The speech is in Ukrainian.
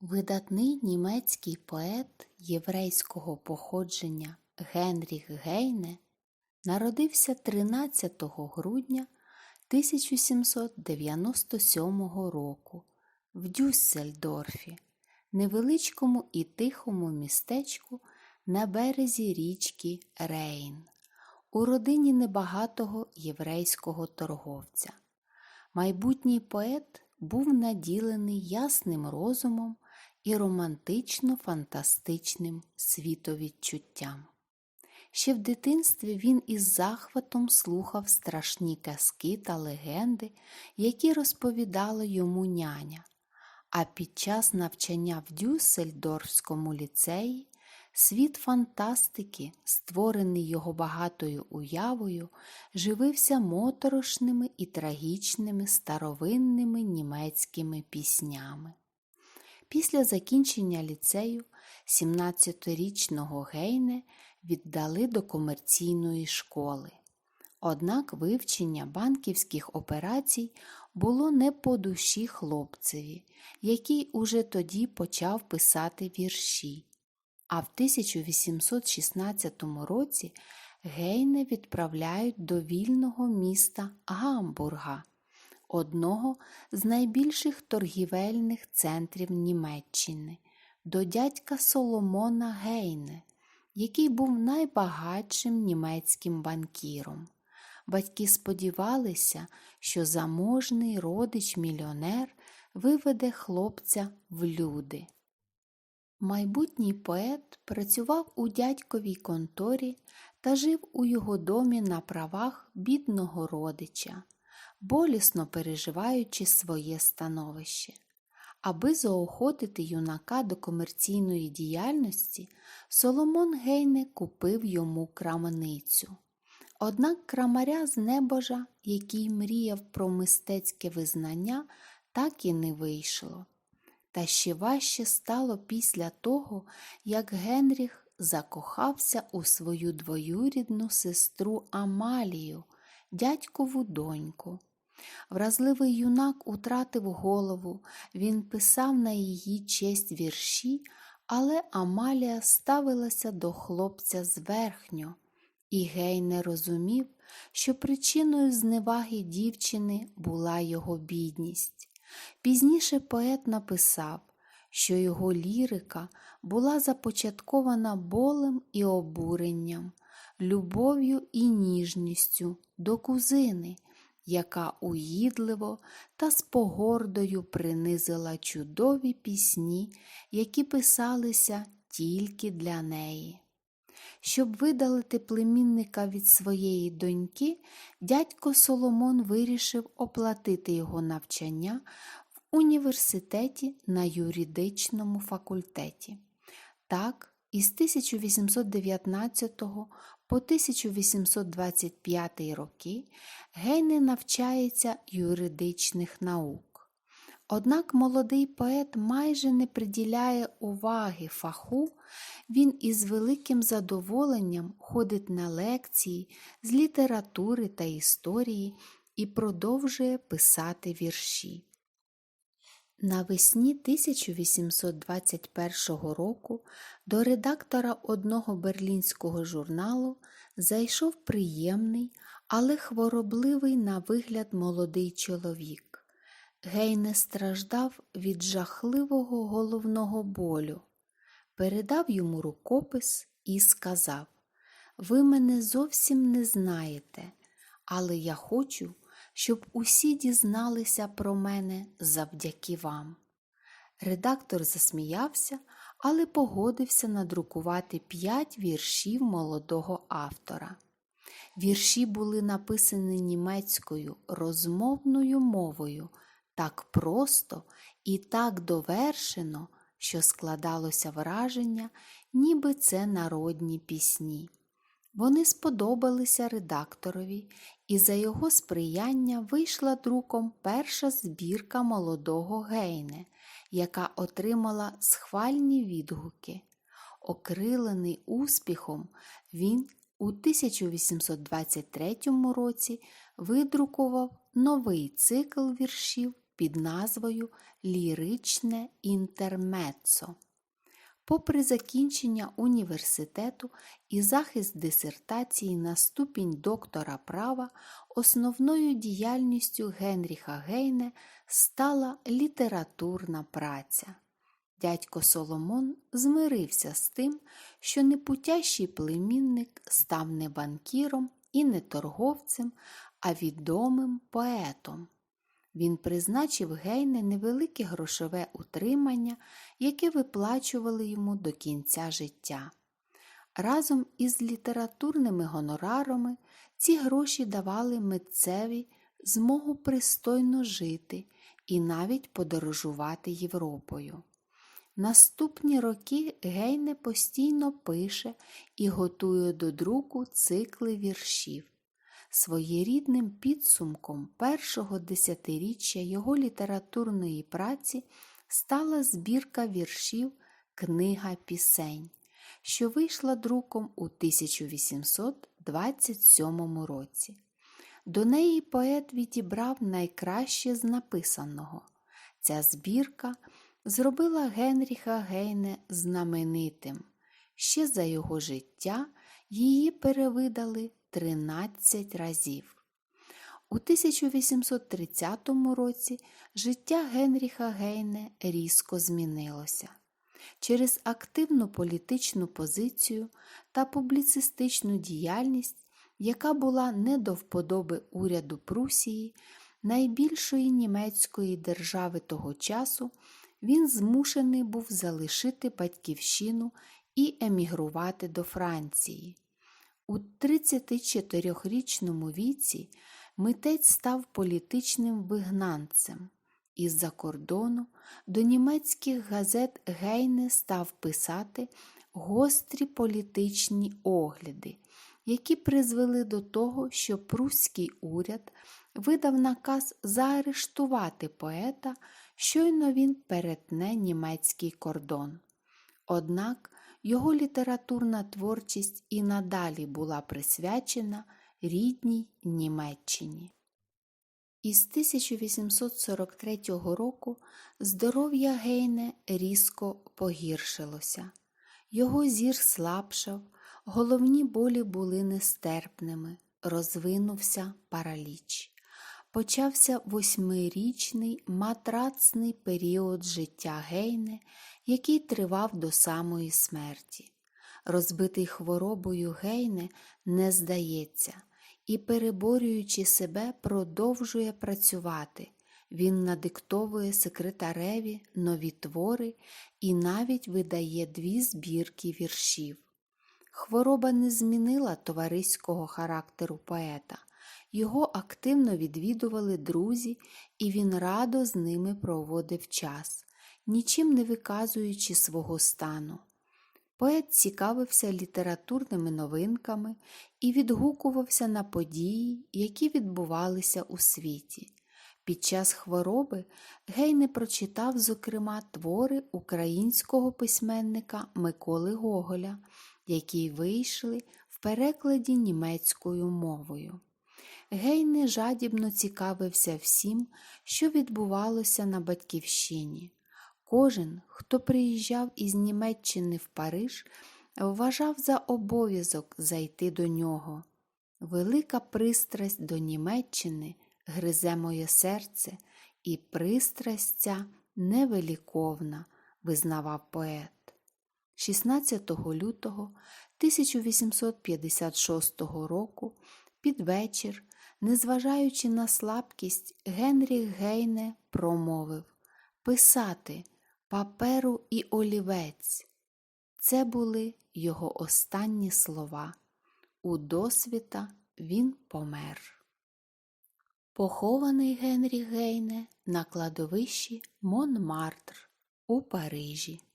Видатний німецький поет єврейського походження Генріх Гейне народився 13 грудня 1797 року в Дюссельдорфі, невеличкому і тихому містечку на березі річки Рейн, у родині небагатого єврейського торговця. Майбутній поет був наділений ясним розумом і романтично-фантастичним світовідчуттям. Ще в дитинстві він із захватом слухав страшні казки та легенди, які розповідала йому няня. А під час навчання в Дюссельдорфському ліцеї світ фантастики, створений його багатою уявою, живився моторошними і трагічними старовинними німецькими піснями. Після закінчення ліцею 17-річного Гейне віддали до комерційної школи. Однак вивчення банківських операцій було не по душі хлопцеві, який уже тоді почав писати вірші. А в 1816 році Гейне відправляють до вільного міста Гамбурга, одного з найбільших торгівельних центрів Німеччини, до дядька Соломона Гейне, який був найбагатшим німецьким банкіром. Батьки сподівалися, що заможний родич-мільйонер виведе хлопця в люди. Майбутній поет працював у дядьковій конторі та жив у його домі на правах бідного родича, болісно переживаючи своє становище. Аби заохотити юнака до комерційної діяльності, Соломон Гейне купив йому крамницю. Однак крамаря з небожа, який мріяв про мистецьке визнання, так і не вийшло. Та ще важче стало після того, як Генріх закохався у свою двоюрідну сестру Амалію, дядькову доньку. Вразливий юнак утратив голову, він писав на її честь вірші, але Амалія ставилася до хлопця зверхньо, і Гей не розумів, що причиною зневаги дівчини була його бідність. Пізніше поет написав, що його лірика була започаткована болем і обуренням, любов'ю і ніжністю до кузини, яка уїдливо та з погордою принизила чудові пісні, які писалися тільки для неї. Щоб видалити племінника від своєї доньки, дядько Соломон вирішив оплатити його навчання в університеті на юридичному факультеті. Так, із 1819 по 1825 роки Гейне навчається юридичних наук. Однак молодий поет майже не приділяє уваги фаху, він із великим задоволенням ходить на лекції з літератури та історії і продовжує писати вірші. Навесні 1821 року до редактора одного берлінського журналу зайшов приємний, але хворобливий на вигляд молодий чоловік. Гей не страждав від жахливого головного болю, передав йому рукопис і сказав: Ви мене зовсім не знаєте, але я хочу, щоб усі дізналися про мене завдяки вам. Редактор засміявся, але погодився надрукувати п'ять віршів молодого автора. Вірші були написані німецькою розмовною мовою так просто і так довершено, що складалося враження, ніби це народні пісні. Вони сподобалися редакторові, і за його сприяння вийшла друком перша збірка молодого Гейне, яка отримала схвальні відгуки. Окрилений успіхом, він у 1823 році видрукував новий цикл віршів під назвою Ліричне інтермеццо. Попри закінчення університету і захист дисертації на ступінь доктора права, основною діяльністю Генріха Гейне стала літературна праця. Дядько Соломон змирився з тим, що непутящий племінник став не банкіром і не торговцем, а відомим поетом. Він призначив Гейне невелике грошове утримання, яке виплачували йому до кінця життя. Разом із літературними гонорарами ці гроші давали митцеві змогу пристойно жити і навіть подорожувати Європою. Наступні роки Гейне постійно пише і готує до друку цикли віршів. Своєрідним підсумком першого десятиріччя його літературної праці стала збірка віршів Книга пісень, що вийшла друком у 1827 році. До неї поет відібрав найкраще з написаного. Ця збірка зробила Генріха Гейне знаменитим. Ще за його життя її перевидали 13 разів. У 1830 році життя Генріха Гейне різко змінилося. Через активну політичну позицію та публіцистичну діяльність, яка була не до вподоби уряду Прусії, найбільшої німецької держави того часу, він змушений був залишити батьківщину і емігрувати до Франції. У 34-річному віці митець став політичним вигнанцем. Із-за кордону до німецьких газет Гейне став писати гострі політичні огляди, які призвели до того, що прусський уряд видав наказ заарештувати поета, щойно він перетне німецький кордон. Однак його літературна творчість і надалі була присвячена рідній Німеччині. Із 1843 року здоров'я Гейне різко погіршилося. Його зір слабшав, головні болі були нестерпними, розвинувся параліч. Почався восьмирічний матрацний період життя Гейне, який тривав до самої смерті. Розбитий хворобою Гейне не здається і, переборюючи себе, продовжує працювати. Він надиктовує секретареві нові твори і навіть видає дві збірки віршів. Хвороба не змінила товариського характеру поета. Його активно відвідували друзі, і він радо з ними проводив час, нічим не виказуючи свого стану. Поет цікавився літературними новинками і відгукувався на події, які відбувалися у світі. Під час хвороби Гейне прочитав, зокрема, твори українського письменника Миколи Гоголя, які вийшли в перекладі німецькою мовою. Гейне жадібно цікавився всім, що відбувалося на Батьківщині. Кожен, хто приїжджав із Німеччини в Париж, вважав за обов'язок зайти до нього. Велика пристрасть до Німеччини гризе моє серце, і пристрасть ця невеликовна, визнавав поет. 16 лютого 1856 року під вечір, незважаючи на слабкість, Генріх Гейне промовив писати паперу і олівець. Це були його останні слова. У досвіта він помер. Похований Генрі Гейне на кладовищі Монмартр у Парижі.